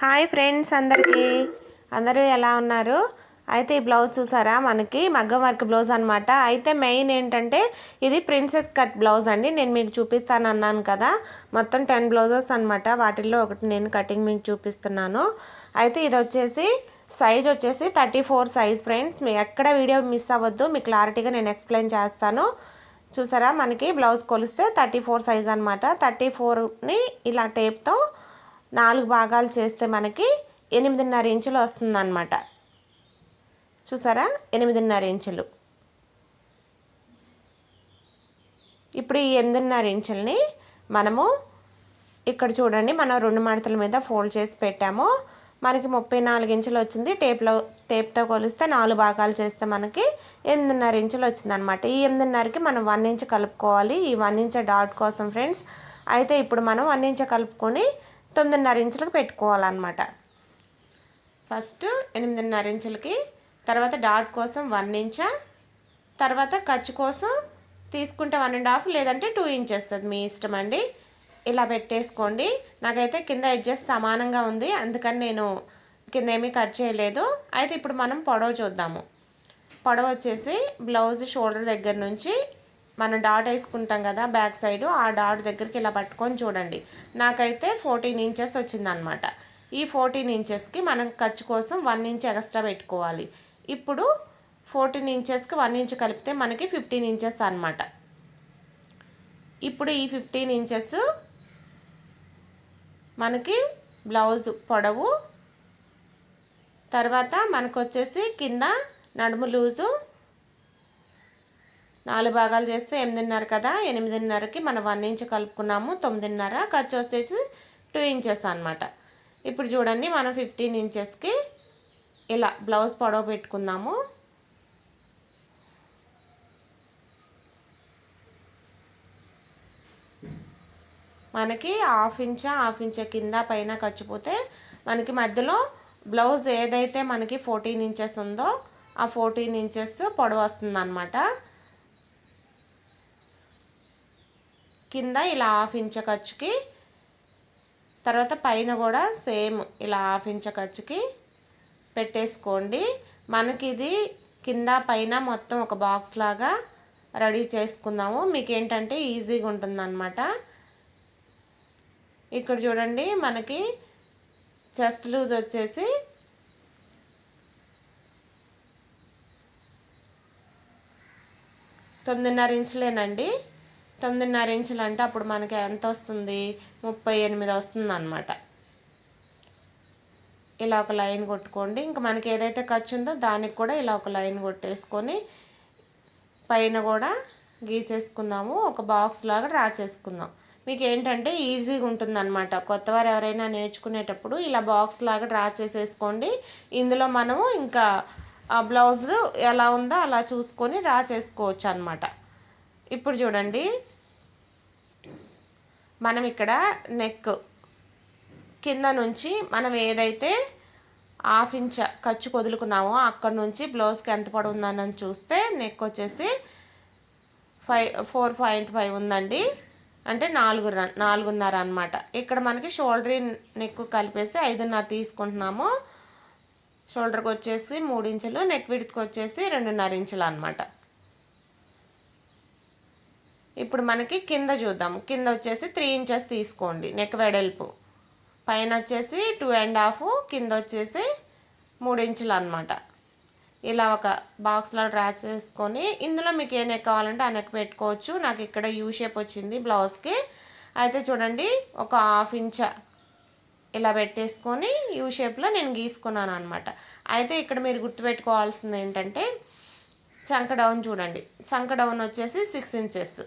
Hi friends అందరికీ. అందరూ ఎలా ఉన్నారు? అయితే ఈ బ్లౌజ్ చూసారా? మనకి మగ్గం వర్క్ బ్లౌజ్ అనమాట అయితే మెయిన్ ఏంటంటే ఇది ప్రిన్సెస్ కట్ బ్లౌజ్ అండి. నేను మీకు చూపిస్తాను అన్నాను కదా. మొత్తం టెన్ బ్లౌజెస్ అనమాట వాటిల్లో ఒకటి నేను కటింగ్ మీకు చూపిస్తున్నాను. అయితే ఇది వచ్చేసి సైజ్ వచ్చేసి థర్టీ ఫోర్ సైజ్ ఫ్రెండ్స్. మీ ఎక్కడ వీడియో మిస్ అవ్వద్దు. మీకు క్లారిటీగా నేను ఎక్స్ప్లెయిన్ చేస్తాను. చూసారా? మనకి బ్లౌజ్ కొలిస్తే థర్టీ ఫోర్ సైజ్ అనమాట థర్టీ ఫోర్ని ఇలా టేప్తో నాలుగు భాగాలు చేస్తే మనకి ఎనిమిదిన్నర ఇంచులు వస్తుందన్నమాట. చూసారా? ఎనిమిదిన్నర ఇంచులు. ఇప్పుడు ఈ ఎనిమిదిన్నర ఇంచుల్ని మనము ఇక్కడ చూడండి మనం రెండు మడతల మీద ఫోల్డ్ చేసి పెట్టాము. మనకి ముప్పై నాలుగు ఇంచులు వచ్చింది. టేప్లో టేప్తో కొలిస్తే నాలుగు భాగాలు చేస్తే మనకి ఎనిమిదిన్నర ఇంచులు వచ్చింది అనమాట ఈ ఎనిమిదిన్నరకి మనం వన్ ఇంచ్ కలుపుకోవాలి. ఈ వన్ ఇంచ్ డాట్ కోసం ఫ్రెండ్స్. అయితే ఇప్పుడు మనం వన్ ఇంచ్ కలుపుకొని తొమ్మిదిన్నర ఇంచులకు పెట్టుకోవాలన్నమాట. ఫస్ట్ ఎనిమిదిన్నర ఇంచులకి తర్వాత డాట్ కోసం వన్ ఇంచ తర్వాత ఖర్చు కోసం తీసుకుంటే వన్ అండ్ హాఫ్ లేదంటే టూ ఇంచెస్ అది మీ ఇష్టం అండి. ఇలా పెట్టేసుకోండి. నాకైతే కింద అడ్జస్ట్ సమానంగా ఉంది అందుకని నేను కింద ఏమీ కట్ చేయలేదు. అయితే ఇప్పుడు మనం పొడవు చూద్దాము. పొడవు వచ్చేసి బ్లౌజ్ షోల్డర్ దగ్గర నుంచి మనం డాట్ వేసుకుంటాం కదా బ్యాక్ సైడ్ ఆ డాట్ దగ్గరికి ఇలా పట్టుకొని చూడండి. నాకైతే ఫోర్టీన్ ఇంచెస్ వచ్చిందనమాట. ఈ ఫోర్టీన్ ఇంచెస్కి మనం ఖర్చు కోసం వన్ ఇంచ్ ఎక్స్ట్రా పెట్టుకోవాలి. ఇప్పుడు ఫోర్టీన్ ఇంచెస్కి వన్ ఇంచ్ కలిపితే మనకి ఫిఫ్టీన్ ఇంచెస్ అనమాట. ఇప్పుడు ఈ ఫిఫ్టీన్ ఇంచెస్ మనకి బ్లౌజ్ పొడవు తర్వాత మనకు వచ్చేసి కింద నడుము లూజు నాలుగు భాగాలు చేస్తే ఎనిమిదిన్నర కదా ఎనిమిదిన్నరకి మనం వన్ ఇంచ్ కలుపుకున్నాము తొమ్మిదిన్నర ఖర్చు వచ్చేసి టూ ఇంచెస్ అనమాట ఇప్పుడు చూడండి మనం ఫిఫ్టీన్ ఇంచెస్కి ఇలా బ్లౌజ్ పొడవు పెట్టుకుందాము. మనకి హాఫ్ ఇంచ్ హాఫ్ ఇంచ్ కింద పైన ఖర్చుపోతే మనకి మధ్యలో బ్లౌజ్ ఏదైతే మనకి ఫోర్టీన్ ఇంచెస్ ఉందో ఆ ఫోర్టీన్ ఇంచెస్ పొడవు వస్తుంది అనమాట కింద ఇలా హాఫ్ ఇంచ్ ఖర్చుకి తర్వాత పైన కూడా సేమ్ ఇలా హాఫ్ ఇంచ్ ఖర్చుకి పెట్టేసుకోండి. మనకి ఇది కింద పైన మొత్తం ఒక బాక్స్ లాగా రెడీ చేసుకుందాము. మీకు ఏంటంటే ఈజీగా ఉంటుందన్నమాట. ఇక్కడ చూడండి మనకి చెస్ట్ లూజ్ వచ్చేసి తొమ్మిదిన్నర ఇంచులేనండి. తొమ్మిదిన్నర ఇంచులు అంటే అప్పుడు మనకి ఎంత వస్తుంది? ముప్పై ఎనిమిది వస్తుంది అనమాట ఇలా ఒక లైన్ కొట్టుకోండి. ఇంకా మనకి ఏదైతే ఖర్చు ఉందో దానికి కూడా ఇలా ఒక లైన్ కొట్టేసుకొని పైన కూడా గీసేసుకుందాము. ఒక బాక్స్ లాగా డ్రా చేసుకుందాం. మీకు ఏంటంటే ఈజీగా ఉంటుందన్నమాట. కొత్తవారు ఎవరైనా నేర్చుకునేటప్పుడు ఇలా బాక్స్ లాగా డ్రా చేసేసుకోండి. ఇందులో మనము ఇంకా బ్లౌజ్ ఎలా ఉందో అలా చూసుకొని డ్రా చేసుకోవచ్చు అనమాట ఇప్పుడు చూడండి. మనం ఇక్కడ నెక్ కింద నుంచి మనం ఏదైతే హాఫ్ ఇంచ్ ఖర్చు వదులుకున్నామో అక్కడ నుంచి బ్లౌజ్కి ఎంత పడి ఉందని చూస్తే నెక్ వచ్చేసి ఫైవ్ ఫోర్ పాయింట్ ఫైవ్ ఉందండి. అంటే నాలుగు నాలుగున్నర అనమాట ఇక్కడ మనకి షోల్డర్ నెక్ కలిపేసి ఐదున్నర తీసుకుంటున్నాము. షోల్డర్కి వచ్చేసి మూడు ఇంచులు నెక్ విడ్త్కి వచ్చేసి రెండున్నర ఇంచులు అనమాట ఇప్పుడు మనకి కింద చూద్దాం. కింద వచ్చేసి త్రీ ఇంచెస్ తీసుకోండి. నెక్ వెడల్పు. పైన వచ్చేసి టూ అండ్ హాఫ్ కింద వచ్చేసి మూడు ఇంచులు అనమాట ఇలా ఒక బాక్స్లో డ్రా చేసుకొని ఇందులో మీకు ఏ నెక్ కావాలంటే ఆ నెక్ పెట్టుకోవచ్చు. నాకు ఇక్కడ యూ షేప్ వచ్చింది బ్లౌజ్కి అయితే చూడండి ఒక హాఫ్ ఇంచ ఇలా పెట్టేసుకొని యూ షేప్లో నేను గీసుకున్నాను అనమాట అయితే ఇక్కడ మీరు గుర్తుపెట్టుకోవాల్సింది ఏంటంటే చంక డౌన్ చూడండి. చంక డౌన్ వచ్చేసి సిక్స్ ఇంచెస్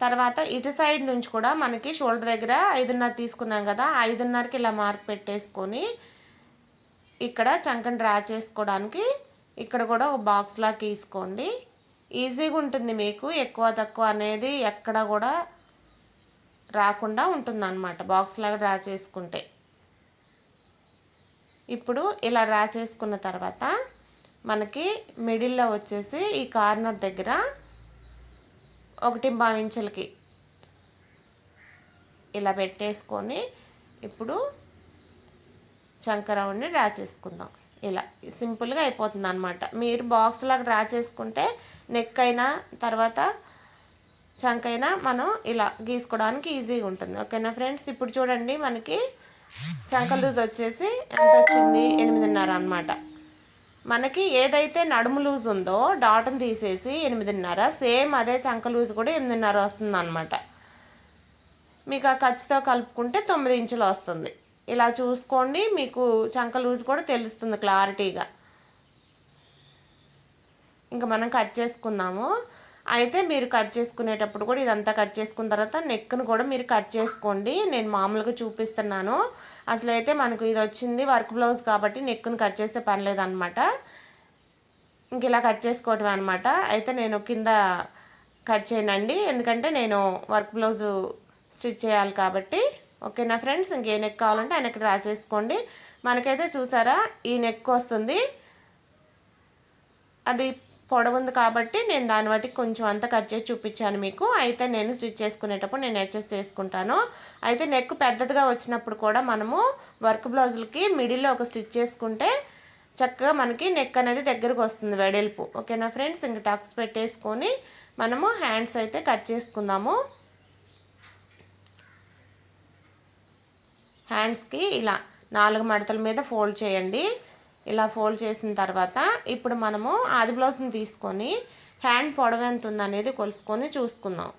తర్వాత ఇటు సైడ్ నుంచి కూడా మనకి షోల్డర్ దగ్గర ఐదున్నర తీసుకున్నాం కదా ఐదున్నరకి ఇలా మార్క్ పెట్టేసుకొని ఇక్కడ చంకని డ్రా చేసుకోవడానికి ఇక్కడ కూడా ఒక బాక్స్లా తీసుకోండి. ఈజీగా ఉంటుంది మీకు ఎక్కువ తక్కువ అనేది ఎక్కడ కూడా రాకుండా ఉంటుందన్నమాట బాక్స్ లాగా డ్రా చేసుకుంటే. ఇప్పుడు ఇలా డ్రా చేసుకున్న తర్వాత మనకి మిడిల్లో వచ్చేసి ఈ కార్నర్ దగ్గర ఒకటి భావించలకి ఇలా పెట్టేసుకొని ఇప్పుడు చంక డ్రా చేసుకుందాం. ఇలా సింపుల్గా అయిపోతుంది అనమాట మీరు బాక్స్ లాగా డ్రా చేసుకుంటే నెక్ అయినా తర్వాత చంకైనా మనం ఇలా గీసుకోవడానికి ఈజీగా ఉంటుంది. ఓకేనా ఫ్రెండ్స్? ఇప్పుడు చూడండి మనకి చంక లూజ్ వచ్చేసి ఎంత వచ్చింది? ఎనిమిదిన్నర అనమాట మనకి ఏదైతే నడుము లూజ్ ఉందో డాట్ని తీసేసి ఎనిమిదిన్నర సేమ్ అదే చంక లూజ్ కూడా ఎనిమిదిన్నర వస్తుంది అనమాట మీకు ఆ ఖర్చుతో కలుపుకుంటే తొమ్మిది ఇంచులు వస్తుంది. ఇలా చూసుకోండి మీకు చంక లూజ్ కూడా తెలుస్తుంది క్లారిటీగా. ఇంకా మనం కట్ చేసుకుందాము. అయితే మీరు కట్ చేసుకునేటప్పుడు కూడా ఇదంతా కట్ చేసుకున్న తర్వాత నెక్ను కూడా మీరు కట్ చేసుకోండి. నేను మామూలుగా చూపిస్తున్నాను. అసలు అయితే మనకు ఇది వచ్చింది వర్క్ బ్లౌజ్ కాబట్టి నెక్ను కట్ చేసే పని లేదనమాట. ఇంక ఇలా కట్ చేసుకోవటం అనమాట. అయితే నేను కింద కట్ చేయనండి. ఎందుకంటే నేను వర్క్ బ్లౌజు స్టిచ్ చేయాలి కాబట్టి. ఓకేనా ఫ్రెండ్స్? ఇంకే నెక్ కావాలంటే ఆ నెక్ డ్రా చేసుకోండి. మనకైతే చూసారా? ఈ నెక్ వస్తుంది. అది పొడవుంది కాబట్టి నేను దాన్ని బట్టి కొంచెం అంతా కట్ చేసి చూపించాను మీకు. అయితే నేను స్టిచ్ చేసుకునేటప్పుడు నేను అడ్జస్ట్ చేసుకుంటాను. అయితే నెక్ పెద్దదిగా వచ్చినప్పుడు కూడా మనము వర్క్ బ్లౌజులకి మిడిల్లో ఒక స్టిచ్ చేసుకుంటే చక్కగా మనకి నెక్ అనేది దగ్గరకు వస్తుంది వెడల్పు. ఓకేనా ఫ్రెండ్స్? ఇంక టక్స్ పెట్టేసుకొని మనము హ్యాండ్స్ అయితే కట్ చేసుకుందాము. హ్యాండ్స్కి ఇలా నాలుగు మడతల మీద ఫోల్డ్ చేయండి. ఇలా ఫోల్డ్ చేసిన తర్వాత ఇప్పుడు మనము ఆది బ్లౌజ్ని తీసుకొని హ్యాండ్ పొడవు ఎంత ఉందనేది కొలుసుకొని చూసుకుందాం.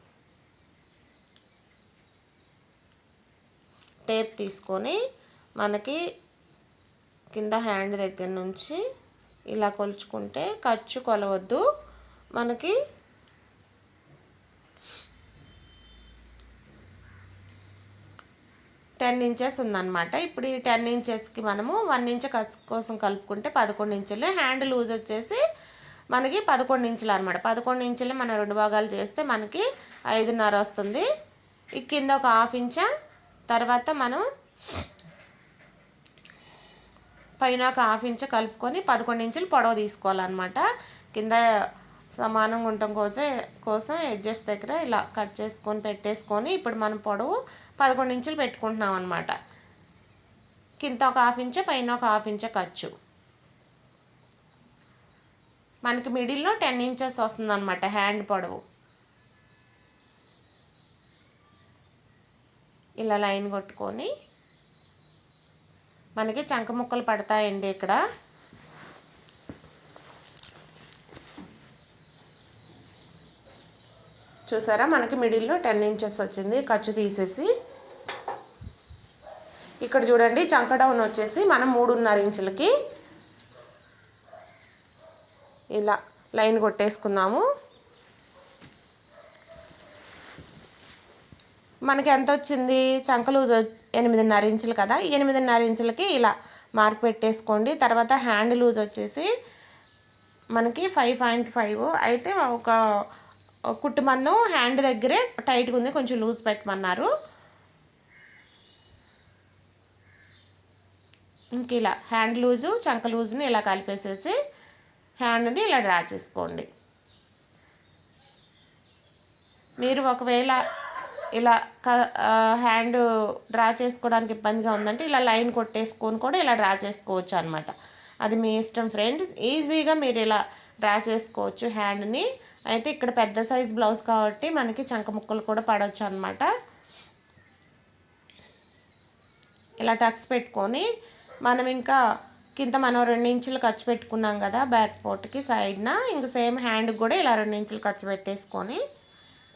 టేప్ తీసుకొని మనకి కింద హ్యాండ్ దగ్గర నుంచి ఇలా కొలుచుకుంటే ఖర్చు కొలవద్దు. మనకి టెన్ ఇంచెస్ ఉందన్నమాట. ఇప్పుడు ఈ టెన్ ఇంచెస్కి మనము వన్ ఇంచ్ కస్ కోసం కలుపుకుంటే పదకొండు ఇంచులు. హ్యాండ్ లూజ్ వచ్చేసి మనకి పదకొండు ఇంచులు అనమాట పదకొండు ఇంచులు మనం రెండు భాగాలు చేస్తే మనకి ఐదున్నర వస్తుంది. ఈ కింద ఒక హాఫ్ ఇంచ తర్వాత మనం పైన ఒక హాఫ్ ఇంచ్ కలుపుకొని పదకొండు ఇంచులు పొడవు తీసుకోవాలన్నమాట. కింద సమానంగా ఉండటం కోసం కోసం ఎడ్జెస్ట్ దగ్గర ఇలా కట్ చేసుకొని పెట్టేసుకొని ఇప్పుడు మనం పొడవు పదకొండు ఇంచులు పెట్టుకుంటున్నాం అనమాట కింద ఒక హాఫ్ ఇంచ్ పైన ఒక హాఫ్ ఇంచ్ ఖర్చు. మనకి మిడిల్లో టెన్ ఇంచెస్ వస్తుంది అనమాట హ్యాండ్ పొడవు. ఇలా లైన్ కొట్టుకొని మనకి చంక ముక్కలు పడతాయండి ఇక్కడ. చూసారా? మనకి మిడిల్లో టెన్ ఇంచెస్ వచ్చింది. ఖర్చు తీసేసి ఇక్కడ చూడండి చంక డౌన్ వచ్చేసి మనం మూడున్నర ఇంచులకి ఇలా లైన్ కొట్టేసుకున్నాము. మనకి ఎంత వచ్చింది? చంక లూజ్ ఎనిమిదిన్నర ఇంచులు కదా? ఎనిమిదిన్నర ఇంచులకి ఇలా మార్క్ పెట్టేసుకోండి. తర్వాత హ్యాండ్ లూజ్ వచ్చేసి మనకి ఫైవ్ పాయింట్ ఫైవ్ అయితే ఒక కుట్టుమందం హ్యాండ్ దగ్గరే టైట్గా ఉంది. కొంచెం లూజ్ పెట్టమన్నారు. ఇంక ఇలా హ్యాండ్ లూజు చంక లూజుని ఇలా కలిపేసేసి హ్యాండ్ని ఇలా డ్రా చేసుకోండి. మీరు ఒకవేళ ఇలా క హ్యాండ్ డ్రా చేసుకోవడానికి ఇబ్బందిగా ఉందంటే ఇలా లైన్ కొట్టేసుకొని కూడా ఇలా డ్రా చేసుకోవచ్చు అనమాట అది మీ ఇష్టం ఫ్రెండ్స్ ఈజీగా మీరు ఇలా డ్రా చేసుకోవచ్చు హ్యాండ్ని అయితే ఇక్కడ పెద్ద సైజ్ బ్లౌజ్ కాబట్టి మనకి చంక ముక్కలు కూడా పడవచ్చు అనమాట ఇలా టక్స్ పెట్టుకొని మనం ఇంకా కింద మనం రెండు ఇంచులు ఖర్చు పెట్టుకున్నాం కదా బ్యాక్ పోర్ట్కి సైడ్న ఇంక సేమ్ హ్యాండ్కి కూడా ఇలా రెండు ఇంచులు ఖర్చు పెట్టేసుకొని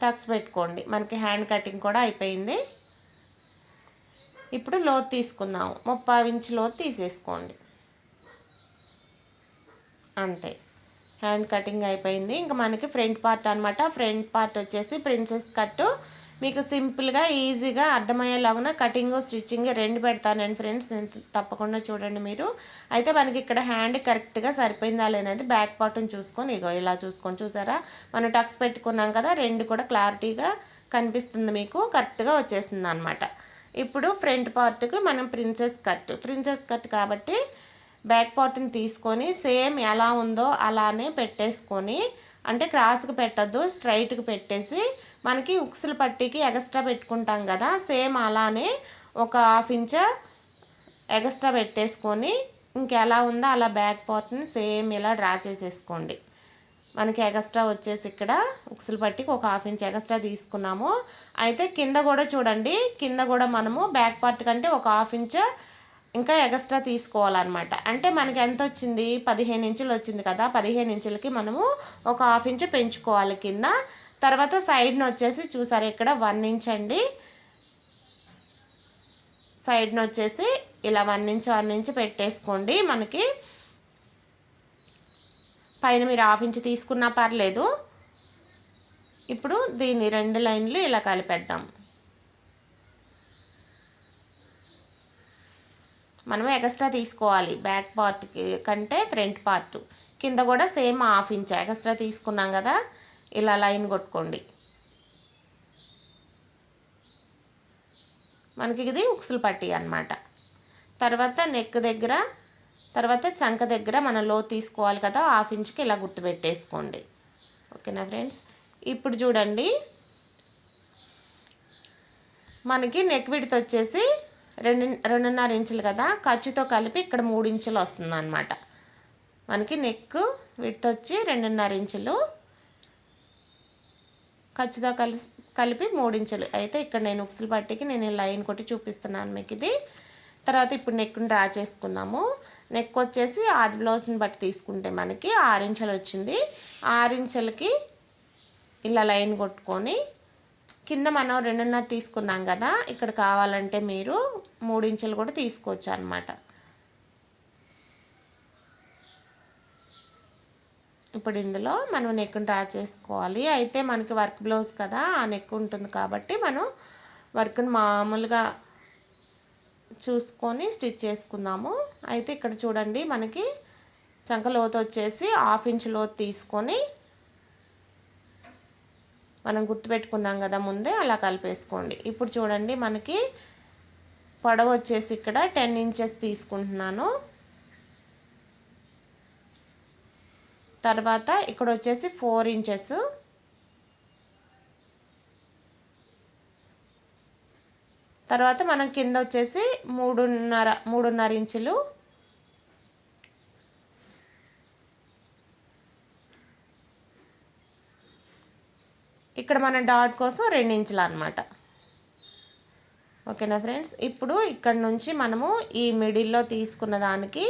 టక్స్ పెట్టుకోండి. మనకి హ్యాండ్ కటింగ్ కూడా అయిపోయింది. ఇప్పుడు లోతు తీసుకుందాము. ముప్పై ఇంచు లోతు తీసేసుకోండి. అంతే. హ్యాండ్ కటింగ్ అయిపోయింది. ఇంకా మనకి ఫ్రంట్ పార్ట్ అనమాట ఫ్రంట్ పార్ట్ వచ్చేసి ప్రిన్సెస్ కట్టు మీకు సింపుల్గా ఈజీగా అర్థమయ్యేలాగా కటింగ్ స్టిచ్చింగ్ రెండు పెడతానండి ఫ్రెండ్స్. నేను తప్పకుండా చూడండి మీరు. అయితే మనకి ఇక్కడ హ్యాండ్ కరెక్ట్గా సరిపోయిందా లేనది బ్యాక్ పార్ట్ని చూసుకొని ఇగో ఇలా చూసుకొని చూసారా? మనం టక్స్ పెట్టుకున్నాం కదా రెండు కూడా క్లారిటీగా కనిపిస్తుంది మీకు. కరెక్ట్గా వచ్చేసింది అనమాట ఇప్పుడు ఫ్రంట్ పార్ట్కి మనం ప్రిన్సెస్ కట్. ప్రిన్సెస్ కట్ కాబట్టి బ్యాక్ పార్ట్ని తీసుకొని సేమ్ ఎలా ఉందో అలానే పెట్టేసుకొని అంటే క్రాస్కి పెట్టద్దు స్ట్రైట్కి పెట్టేసి మనకి ఉక్సులు పట్టీకి ఎగస్ట్రా పెట్టుకుంటాం కదా సేమ్ అలానే ఒక హాఫ్ ఇంచ్ ఎగస్ట్రా పెట్టేసుకొని ఇంకెలా ఉందో అలా బ్యాక్ పార్ట్ని సేమ్ ఇలా డ్రా చేసేసుకోండి. మనకి ఎగస్ట్రా వచ్చేసి ఇక్కడ ఉక్సులు పట్టికి ఒక హాఫ్ ఇంచ్ ఎగస్ట్రా తీసుకున్నాము. అయితే కింద కూడా చూడండి కింద కూడా మనము బ్యాక్ పార్ట్ కంటే ఒక హాఫ్ ఇంచ్ ఇంకా ఎగస్ట్రా తీసుకోవాలన్నమాట. అంటే మనకి ఎంత వచ్చింది? పదిహేను ఇంచులు వచ్చింది కదా పదిహేను ఇంచులకి మనము ఒక హాఫ్ ఇంచ్ పెంచుకోవాలి కింద. తర్వాత సైడ్ని వచ్చేసి చూసారు ఇక్కడ వన్ ఇంచ్ అండి. సైడ్ని వచ్చేసి ఇలా వన్ ఇంచ్ వన్ ఇంచ్ పెట్టేసుకోండి. మనకి పైన మీరు హాఫ్ ఇంచ్ తీసుకున్నా పర్లేదు. ఇప్పుడు దీన్ని రెండు లైన్లు ఇలా కలిపేద్దాం. మనం ఎక్స్ట్రా తీసుకోవాలి బ్యాక్ పార్ట్ కంటే ఫ్రంట్ పార్ట్ కింద కూడా సేమ్ హాఫ్ ఇంచ్ ఎక్స్ట్రా తీసుకున్నాం కదా. ఇలా లైన్ కొట్టుకోండి. మనకి ఇది ఉక్సులు పట్టి అనమాట తర్వాత నెక్ దగ్గర తర్వాత చంక దగ్గర మనం లో తీసుకోవాలి కదా హాఫ్ ఇంచ్కి ఇలా గుర్తు పెట్టేసుకోండి. ఓకేనా ఫ్రెండ్స్? ఇప్పుడు చూడండి. మనకి నెక్ విడత వచ్చేసి రెండు రెండున్నర ఇంచులు కదా ఖర్చుతో కలిపి ఇక్కడ మూడు ఇంచులు వస్తుంది అనమాట మనకి నెక్ విడత వచ్చి రెండున్నర ఇంచులు. ఖచ్చితంగా కలిసి కలిపి మూడించలు. అయితే ఇక్కడ నేను ఉక్సులు పట్టికి నేను లైన్ కొట్టి చూపిస్తున్నాను మీకు ఇది. తర్వాత ఇప్పుడు నెక్ని డ్రా చేసుకుందాము. నెక్ వచ్చేసి ఆది బ్లౌజ్ని బట్టి తీసుకుంటే మనకి ఆరించెలు వచ్చింది. ఆరించెలకి ఇలా లైన్ కొట్టుకొని కింద మనం రెండున్నర తీసుకున్నాం కదా ఇక్కడ కావాలంటే మీరు మూడించలు కూడా తీసుకోవచ్చు అనమాట ఇప్పుడు ఇందులో మనం నెక్ను డ్రా చేసుకోవాలి. అయితే మనకి వర్క్ బ్లౌజ్ కదా ఆ నెక్ ఉంటుంది కాబట్టి మనం వర్క్ని మామూలుగా చూసుకొని స్టిచ్ చేసుకుందాము. అయితే ఇక్కడ చూడండి మనకి చంక లోతు వచ్చేసి హాఫ్ ఇంచ్ లోతు తీసుకొని మనం గుర్తుపెట్టుకున్నాం కదా ముందే అలా కలిపేసుకోండి. ఇప్పుడు చూడండి మనకి పొడవ వచ్చేసి ఇక్కడ టెన్ ఇంచెస్ తీసుకుంటున్నాను. తర్వాత ఇక్కడ వచ్చేసి ఫోర్ ఇంచెస్. తర్వాత మనం కింద వచ్చేసి మూడున్నర మూడున్నర ఇంచులు. ఇక్కడ మన డాట్ కోసం రెండు ఇంచులు అనమాట ఓకేనా ఫ్రెండ్స్? ఇప్పుడు ఇక్కడ నుంచి మనము ఈ మిడిల్లో తీసుకున్న దానికి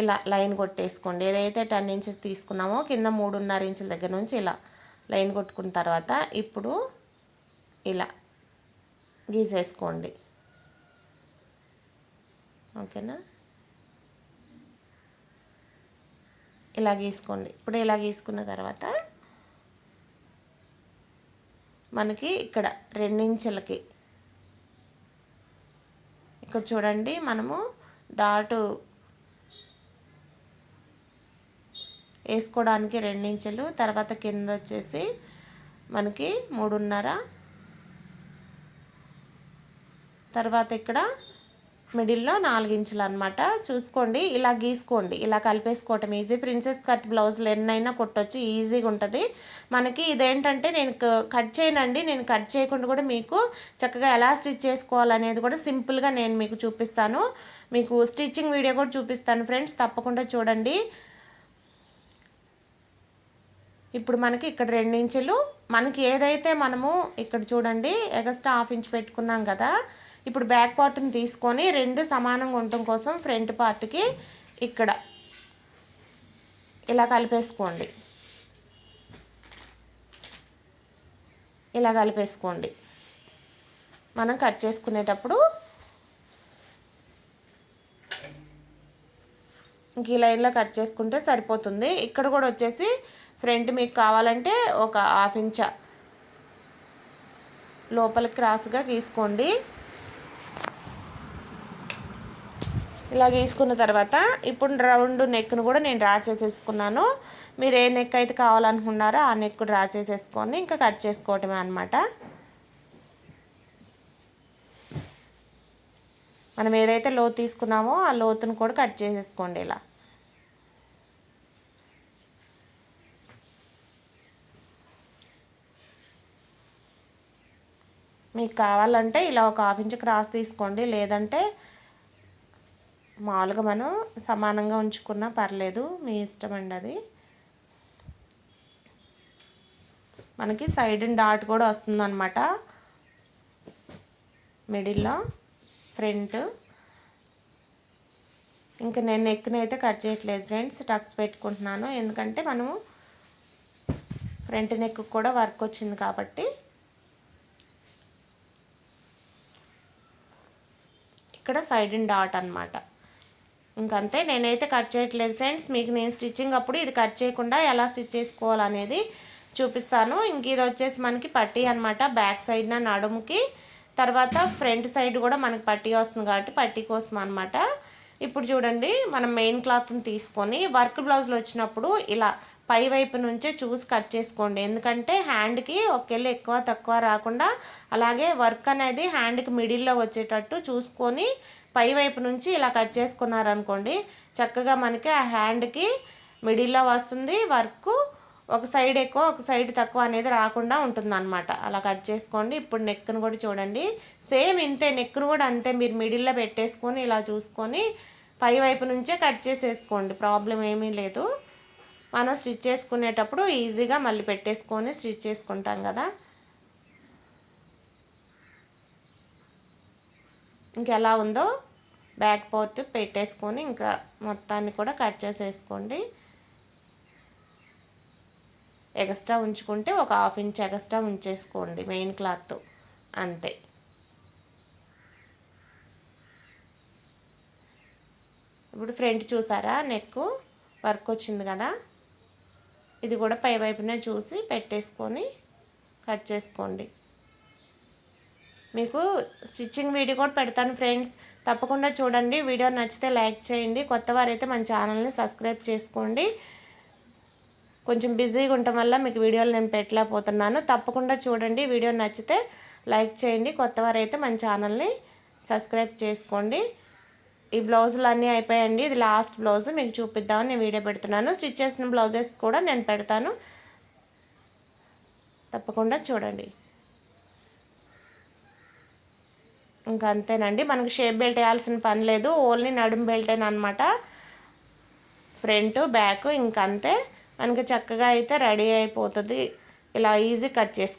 ఇలా లైన్ కొట్టేసుకోండి. ఏదైతే టెన్ ఇంచెస్ తీసుకున్నామో కింద మూడున్నర ఇంచుల దగ్గర నుంచి ఇలా లైన్ కొట్టుకున్న తర్వాత ఇప్పుడు ఇలా గీసేసుకోండి. ఓకేనా? ఇలా గీసుకోండి. ఇప్పుడు ఇలా గీసుకున్న తర్వాత మనకి ఇక్కడ రెండించెలకి ఇక్కడ చూడండి మనము డాటు వేసుకోవడానికి రెండించులు తర్వాత కింద వచ్చేసి మనకి మూడున్నర. తర్వాత ఇక్కడ మిడిల్లో నాలుగు ఇంచులు అనమాట చూసుకోండి ఇలా గీసుకోండి. ఇలా కలిపేసుకోవటం ఈజీ ప్రిన్సెస్ కట్ బ్లౌజులు ఎన్నైనా కొట్టొచ్చు ఈజీగా ఉంటుంది. మనకి ఇదేంటంటే నేను కట్ చేయనండి. నేను కట్ చేయకుండా కూడా మీకు చక్కగా ఎలా స్టిచ్ చేసుకోవాలనేది కూడా సింపుల్గా నేను మీకు చూపిస్తాను. మీకు స్టిచ్చింగ్ వీడియో కూడా చూపిస్తాను ఫ్రెండ్స్. తప్పకుండా చూడండి. ఇప్పుడు మనకి ఇక్కడ రెండు ఇంచులు మనకి ఏదైతే మనము ఇక్కడ చూడండి ఎగస్ట్రా హాఫ్ ఇంచ్ పెట్టుకున్నాం కదా ఇప్పుడు బ్యాక్ పార్ట్ని తీసుకొని రెండు సమానంగా ఉండటం కోసం ఫ్రంట్ పార్ట్కి ఇక్కడ ఇలా కలిపేసుకోండి. ఇలా కలిపేసుకోండి. మనం కట్ చేసుకునేటప్పుడు ఇంక ఈ లైన్లో కట్ చేసుకుంటే సరిపోతుంది. ఇక్కడ కూడా వచ్చేసి ఫ్రంట్ మీకు కావాలంటే ఒక హాఫ్ ఇంచ లోపలికి క్రాస్గా గీసుకోండి. ఇలా గీసుకున్న తర్వాత ఇప్పుడు రౌండ్ నెక్ను కూడా నేను డ్రా చేసేసుకున్నాను. మీరు ఏ నెక్ అయితే కావాలనుకున్నారో ఆ నెక్ డ్రా చేసేసుకొని ఇంకా కట్ చేసుకోవటమే అనమాట మనం ఏదైతే లోతు తీసుకున్నామో ఆ లోతును కూడా కట్ చేసేసుకోండి ఇలా. మీకు కావాలంటే ఇలా ఒక హాఫ్ ఇంచ్ క్రాస్ తీసుకోండి. లేదంటే మామూలుగా మనం సమానంగా ఉంచుకున్నా పర్లేదు మీ ఇష్టం అండి అది. మనకి సైడ్ డాట్ కూడా వస్తుందన్నమాట. మిడిల్లో ఫ్రంట్. ఇంకా నేను నెక్ని అయితే కట్ చేయట్లేదు ఫ్రెండ్స్ టక్స్ పెట్టుకుంటున్నాను. ఎందుకంటే మనము ఫ్రంట్ నెక్ కూడా వర్క్ వచ్చింది కాబట్టి ఇక్కడ సైడ్ అండ్ డాట్ అనమాట ఇంకంతే నేనైతే కట్ చేయట్లేదు ఫ్రెండ్స్. మీకు నేను స్టిచ్చింగ్ అప్పుడు ఇది కట్ చేయకుండా ఎలా స్టిచ్ చేసుకోవాలనేది చూపిస్తాను. ఇంక ఇది వచ్చేసి మనకి పట్టీ అనమాట బ్యాక్ సైడ్న నడుముకి. తర్వాత ఫ్రంట్ సైడ్ కూడా మనకి పట్టీ వస్తుంది కాబట్టి పట్టీ కోసం అనమాట ఇప్పుడు చూడండి మనం మెయిన్ క్లాత్ని తీసుకొని వర్క్ బ్లౌజ్లో వచ్చినప్పుడు ఇలా పై వైపు నుంచే చూసి కట్ చేసుకోండి. ఎందుకంటే హ్యాండ్కి ఒకేళ్ళు ఎక్కువ తక్కువ రాకుండా అలాగే వర్క్ అనేది హ్యాండ్కి మిడిల్లో వచ్చేటట్టు చూసుకొని పై వైపు నుంచి ఇలా కట్ చేసుకున్నారనుకోండి చక్కగా మనకి ఆ హ్యాండ్కి మిడిల్లో వస్తుంది. వర్క్ ఒక సైడ్ ఎక్కువ ఒక సైడ్ తక్కువ అనేది రాకుండా ఉంటుందన్నమాట. అలా కట్ చేసుకోండి. ఇప్పుడు నెక్ను కూడా చూడండి. సేమ్ ఇంతే నెక్ను కూడా అంతే మీరు మిడిల్లో పెట్టేసుకొని ఇలా చూసుకొని పై వైపు నుంచే కట్ చేసేసుకోండి. ప్రాబ్లం ఏమీ లేదు. మనం స్టిచ్ చేసుకునేటప్పుడు ఈజీగా మళ్ళీ పెట్టేసుకొని స్టిచ్ చేసుకుంటాం కదా. ఇంకెలా ఉందో బ్యాక్ పోర్ట్ పెట్టేసుకొని ఇంకా మొత్తాన్ని కూడా కట్ చేసేసుకోండి. ఎగస్ట్రా ఉంచుకుంటే ఒక హాఫ్ ఇంచ్ ఎగస్ట్రా ఉంచేసుకోండి మెయిన్ క్లాత్. అంతే. ఇప్పుడు ఫ్రంట్ చూసారా? నెక్ వర్క్ వచ్చింది కదా. ఇది కూడా పై వైపున చూసి పెట్టేసుకొని కట్ చేసుకోండి. మీకు స్టిచ్చింగ్ వీడియో కూడా పెడతాను ఫ్రెండ్స్. తప్పకుండా చూడండి. వీడియో నచ్చితే లైక్ చేయండి. కొత్త వారైతే మన ఛానల్ని సబ్స్క్రైబ్ చేసుకోండి. కొంచెం బిజీగా ఉండటం వల్ల మీకు వీడియోలు నేను పెట్టలేకపోతున్నాను. తప్పకుండా చూడండి. వీడియో నచ్చితే లైక్ చేయండి. కొత్త వారైతే మన ఛానల్ని సబ్స్క్రైబ్ చేసుకోండి. ఈ బ్లౌజులు అన్నీ అయిపోయాయండి. ఇది లాస్ట్ బ్లౌజ్. మీకు చూపిద్దామని నేను వీడియో పెడుతున్నాను. స్టిచ్ చేసిన బ్లౌజెస్ కూడా నేను పెడతాను. తప్పకుండా చూడండి. ఇంకా అంతేనండి. మనకు షేప్ బెల్ట్ వేయాల్సిన పని లేదు. ఓన్లీ నడుము బెల్టేనమాట ఫ్రంట్ బ్యాక్ ఇంకంతే. మనకి చక్కగా అయితే రెడీ అయిపోతుంది. ఇలా ఈజీ కట్ చేసుకో